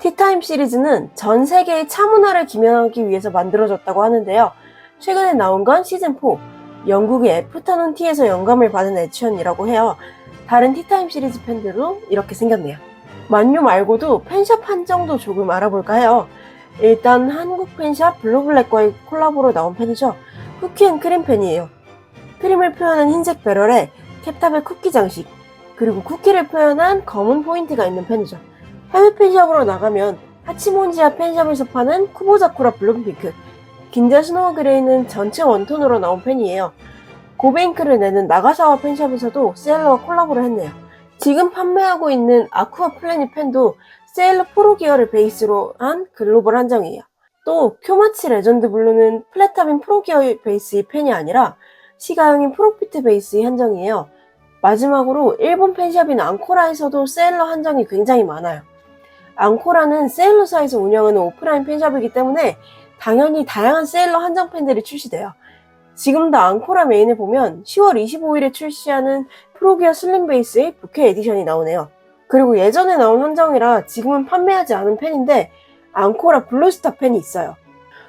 티타임 시리즈는 전 세계의 차 문화를 기명하기 위해서 만들어졌다고 하는데요. 최근에 나온 건 시즌4, 영국의 애프터눈 티에서 영감을 받은 애치언이라고 해요. 다른 티타임 시리즈 팬들도 이렇게 생겼네요. 만요 말고도 펜샵 한정도 조금 알아볼까 해요. 일단 한국 펜샵 블루블랙과의 콜라보로 나온 펜이죠. 쿠키앤 크림 펜이에요. 크림을 표현한 흰색 배럴에 캡탑의 쿠키 장식, 그리고 쿠키를 표현한 검은 포인트가 있는 펜이죠. 해외 펜샵으로 나가면 하치몬지아 펜샵에서 파는 쿠보자쿠라 블룸핑크, 긴자 스노우 그레이는 전체 원톤으로 나온 펜이에요. 고베잉크를 내는 나가사와 펜샵에서도 세일러와 콜라보를 했네요. 지금 판매하고 있는 아쿠아 플래닛 펜도 세일러 프로 기어를 베이스로 한 글로벌 한정이에요. 또 쿄마치 레전드 블루는 플랫탑인 프로 기어 베이스의 펜이 아니라 시가형인 프로피트 베이스의 한정이에요. 마지막으로 일본 펜샵인 앙코라에서도 세일러 한정이 굉장히 많아요. 앙코라는 세일러사에서 운영하는 오프라인 펜샵이기 때문에 당연히 다양한 세일러 한정 펜들이 출시돼요. 지금도 앙코라 메인을 보면 10월 25일에 출시하는 프로기어 슬림 베이스의 부케 에디션이 나오네요. 그리고 예전에 나온 한정이라 지금은 판매하지 않은 펜인데 앙코라 블루스타 펜이 있어요.